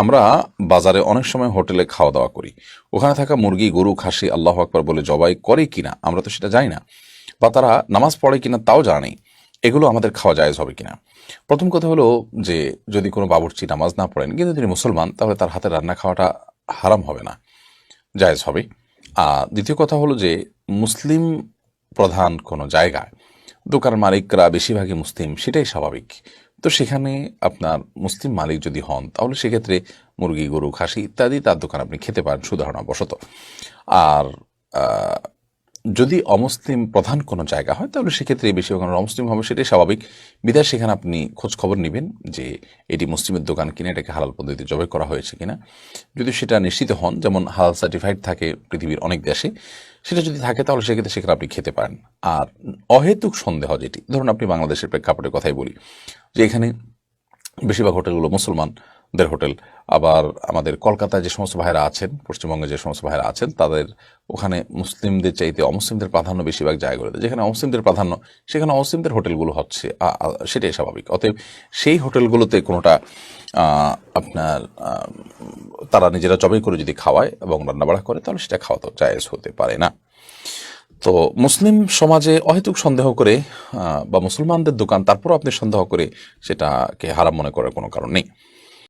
আমরা বাজারে অনেক সময় হোটেলে খাওয়া দাওয়া করি। ওখানে থাকা মুরগি, গরু, খাসি, আল্লাহ আকবর বলে জবাই করে কিনা, আমরা তো সেটা জানি না। বা তারা নামাজ পড়ে কিনা তাও জানি এগুলো আমাদের খাওয়া জায়েজ হবে কিনা। প্রথম কথা হলো যে, যদি কোনো বাবুর্চি নামাজ না পড়েন, কিন্তু তিনি মুসলমান, তাহলে তার হাতে রান্না খাওয়াটা হারাম হবে না, জায়েজ হবে। আর দ্বিতীয় কথা হলো যে, মুসলিম প্রধান কোনো জায়গায়, দোকান মালিকরা, বেশিরভাগই মুসলিম, সেটাই স্বাভাবিক। তো সেখানে আপনার মুসলিম মালিক যদি হন, তাহলে সেক্ষেত্রে মুরগি, গরু, খাসি ইত্যাদি তার দোকান আপনি খেতে পারেন সুধারণা বশত আর যদি অমুসলিম প্রধান কোনো জায়গা হয়, তাহলে সেক্ষেত্রে বেশি ওখানে অমুসলিম হবে, সেটাই স্বাভাবিক। বিদায় সেখানে আপনি খোঁজ খবর নেবেন যে এটি মুসলিমের দোকান কিনা, এটাকে হালাল পদ্ধতিতে জবাই করা হয়েছে কিনা। যদি সেটা নিশ্চিত হন, যেমন হালাল সার্টিফাইড থাকে পৃথিবীর অনেক দেশে, সেটা যদি থাকে, তাহলে সেক্ষেত্রে সেখানে আপনি খেতে পারেন। আর অহেতুক সন্দেহ যেটি, ধরুন আপনি বাংলাদেশের প্রেক্ষাপটের কথাই বলি যে এখানে বেশিরভাগ হোটেলগুলো মুসলমানদের হোটেল। আবার আমাদের কলকাতায় যে সমস্ত ভাইরা আছেন পশ্চিমবঙ্গে যে সমস্ত ভাইরা আছেন, তাদের ওখানে মুসলিমদের চাইতে অমুসলিমদের প্রাধান্য বেশিরভাগ জায়গাগুলোতে। যেখানে অমুসলিমদের প্রাধান্য, সেখানে অমুসলিমদের হোটেলগুলো হচ্ছে সেটাই স্বাভাবিক। অতএব সেই হোটেলগুলোতে কোনোটা আপনার তারা নিজেরা জবাই করে যদি খাওয়ায় এবং রান্নাবাড়া করে, তাহলে সেটা খাওয়া তো জায়েজ হতে পারে না। তো মুসলিম সমাজে অহেতুক সন্দেহ করে বা মুসলমানদের দোকান, তারপরও আপনি সন্দেহ করে সেটাকে হারাম মনে করার কোনো কারণ নেই।